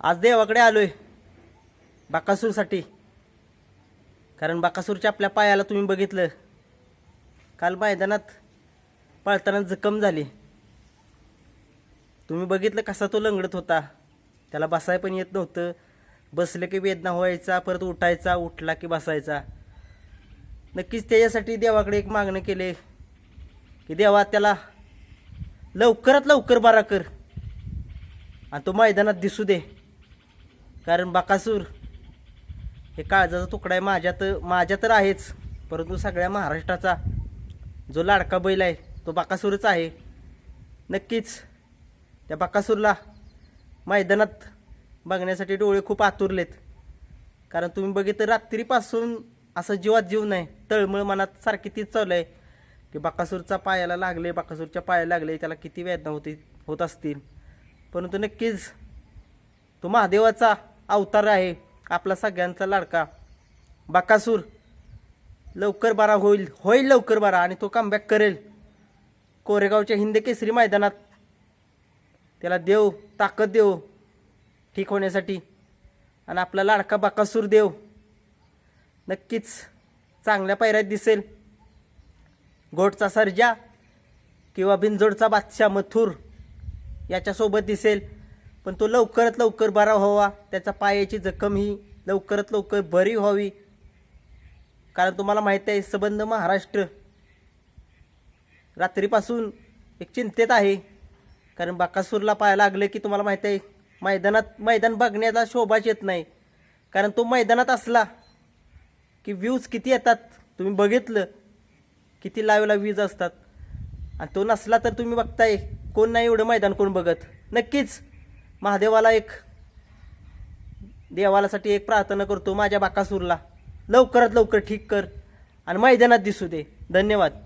आज देवाकडे आलोय. बाकासूरसाठी. कारण बाकासूरच्या आपल्या पायाला तुम्ही बघितलं. काल मैदानात पळताना जखम झाली. तुम्ही बघितलं कसा तो लंगडत होता. त्याला बसाय पण येत नव्हतं. बसलं की वेदना व्हायचा परत उठायचा उठला की बसायचा. नक्कीच त्याच्यासाठी देवाकडे एक मागणं केले. की देवा त्याला लवकरात लवकर बारा कर. आणि तो मैदानात दिसू दे. कारण बाकासूर हे काळजाचा तुकडा आहे. माझ्या तर माझ्या तर आहेच. परंतु सगळ्या महाराष्ट्राचा जो लाडका बैल आहे तो बाकासूरच आहे. नक्कीच त्या बाकासूरला मैदानात बघण्यासाठी डोळे खूप आतुरलेत. कारण तुम्ही बघितलं रात्रीपासून असं जीवात जीव नाही. तळमळ मनात सारखी तीच चालू आहे की बाकासूरचा पायाला लागले बाकासूरच्या पायाला लागले त्याला किती वेदना होती होत असतील. परंतु नक्कीच तो महादेवाचा अवतार आहे आपला सगळ्यांचा लाडका. बाकासूर लवकर बारा होईल होईल लवकर बारा आणि तो कमबॅक करेल. कोरेगावच्या हिंद केसरी मैदानात. त्याला देव ताकद देव ठीक होण्यासाठी. आणि आपला लाडका बाकासूर देव. नक्कीच चांगल्या पायऱ्यात दिसेल. घोटचा सर्जा किंवा बिनजोडचा बादशाह मथुर याच्यासोबत दिसेल. पण तो लवकरात लवकर बरा व्हावा. त्याचा पायाची जखम ही लवकरात लवकर बरी व्हावी. कारण तुम्हाला माहीत आहे सबंध महाराष्ट्र रात्रीपासून एक चिंतेत आहे. कारण बाकासूरला पाया लागलं की तुम्हाला माहीत आहे मैदानात मैदान बघण्याचा शोभाच येत नाही. कारण तो मैदानात असला की व्ह्यूज किती येतात तुम्ही बघितलं किती लावेला व्ह्यूज असतात. आणि तो नसला तर तुम्ही बघताय कोण नाही एवढं मैदान कोण बघत. नक्कीच महादेवाला एक देवालासाठी एक प्रार्थना करतो माझ्या बाकासूरला लवकरात लवकर ठीक कर आणि मैदानात दिसू दे. धन्यवाद.